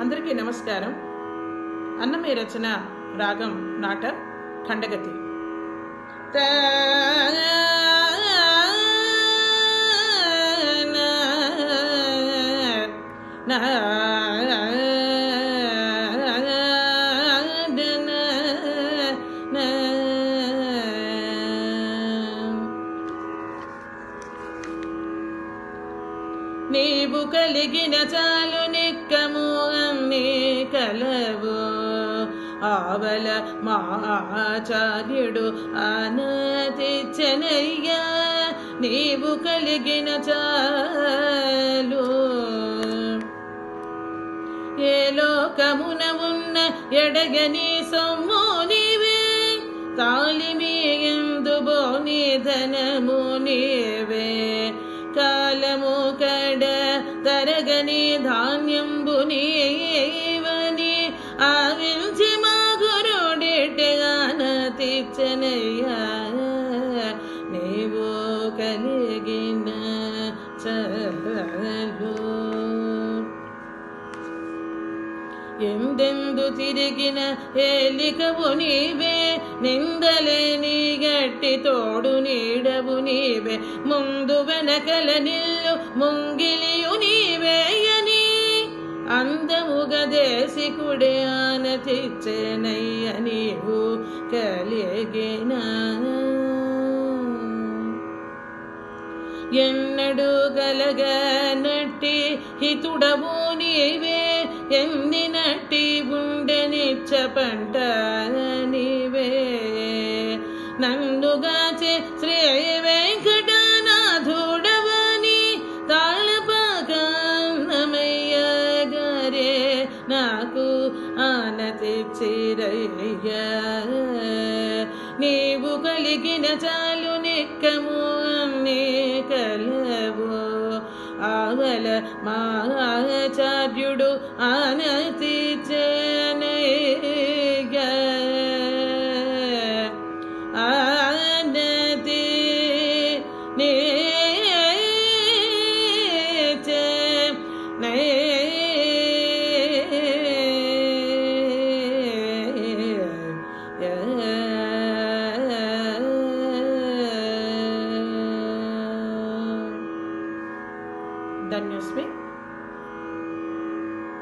అందరికీ నమస్కారం. అన్నమే రచన రాగం నాట ఖండగతి. నీవు కలిగిన చాలు నిక్కము ఆవల మా ఆచార్యుడు ఆనతిచ్చనయ్యా నీవు కలిగిన చాలు. ఏ లోకమున ఉన్న ఎడగని సొమ్ము నీవే తాలిమి ఎందుబో నీ ధనము నీవే. కాలము కడ తరగని ధాన్యంబు నీవే. చలు ఎందెందు తిరిగిన ఏలికవు నీవే నిందలే నీ గట్టి తోడు నీడవు నీవే. ముందు వెనకల నిల్లు ముంగిలియు నీవేయని అందముగా దేశికుడే ఆనతిచ్చేనయ్య నీవు కలిగినా? ఎన్నడు గలగనట్టి హితుడవు నీవే ఎన్ని నట్టి ఉండనిచ్చ పంట నీవే. నన్నుగాచే శ్రీ వెంకటనాథుడవని తాళపాకన్నమయ్య గారే నాకు ఆనతి చిరయ్య నీవు కలిగిన చాలు నిక్కము అన్నీ కలవు ఆవల మా ఆచార్యుడు ఆనతి చేనయ్య ఆనతి ధన్యోస్మి